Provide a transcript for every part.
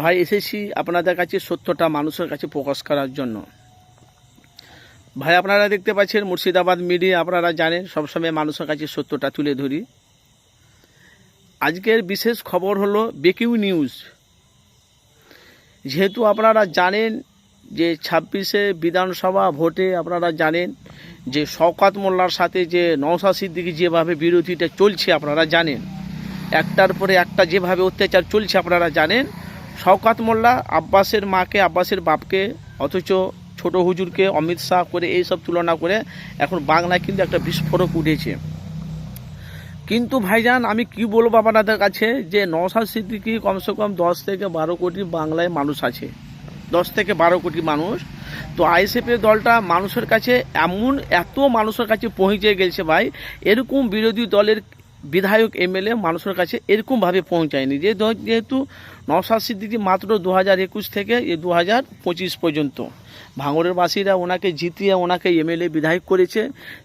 ভাই, এসেছি আপনাদের কাছে সত্যটা মানুষের কাছে প্রকাশ করার জন্য। ভাই, আপনারা দেখতে পাচ্ছেন মুর্শিদাবাদ মিডিয়া, আপনারা জানেন, সবসময় মানুষের কাছে সত্যটা তুলে ধরি। আজকের বিশেষ খবর হলো বেকিউ নিউজ। যেহেতু আপনারা জানেন যে ছাব্বিশে বিধানসভা ভোটে আপনারা জানেন যে শওকাত মোল্লার সাথে যে নওশা সিদ্দিকি যেভাবে বিরোধীটা চলছে, আপনারা জানেন। একটার পরে একটা যেভাবে অত্যাচার চলছে, আপনারা জানেন। শওকাত মোল্লা আব্বাসের মাকে, আব্বাসের বাপকে, অথচ ছোট হুজুরকে অমিত শাহ করে এই সব তুলনা করে এখন বাংলায় কিন্তু একটা বিস্ফোরক উঠেছে। কিন্তু ভাইজান, আমি কি বলব আপনাদের কাছে যে নওশাদ সিদ্দিকি কমসে কম দশ থেকে বারো কোটি বাংলায় মানুষ আছে। দশ থেকে বারো কোটি মানুষ। তো আইএসএফের দলটা মানুষের কাছে এমন এত মানুষের কাছে পৌঁছে গেছে ভাই, এরকম বিরোধী দলের বিধায়ক এমএলএ মানুষের কাছে এরকমভাবে পৌঁছায়নি। যে যেহেতু নওশাদ সিদ্দিকি মাত্র দু হাজার একুশ থেকে দু হাজার পঁচিশ পর্যন্ত। ভাঙড়ের বাসীরা ওনাকে জিতিয়ে ওনাকে এমএলএ বিধায়ক করেছে।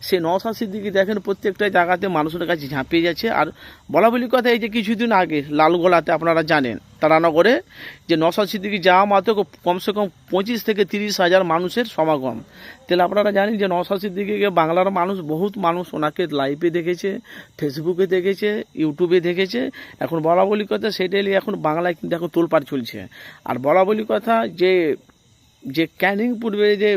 সে নওশাদ সিদ্দিকি দেখেন প্রত্যেকটা জায়গাতে মানুষের কাছে ঝাঁপিয়ে যাচ্ছে। আর বলা বলি কথা এই যে কিছুদিন আগে লালগোলাতে আপনারা জানেন, তারানগরে যে নওশাদ সিদ্দিকি যাওয়া মাত্র কমসে কম পঁচিশ থেকে তিরিশ হাজার মানুষের সমাগম। তাহলে আপনারা জানেন যে নওশাদ সিদ্দিকিকে বাংলার মানুষ, বহুত মানুষ ওনাকে লাইভে দেখেছে ফেসবুকে দেখেছে ইউটিউবে দেখেছে। এখন বলা বলি কথা সেটাই এখন বাংলায় কিন্তু এখন তোলপাড় চলছে। আর বলা বলি কথা যে যে ক্যানিং পূর্বে যে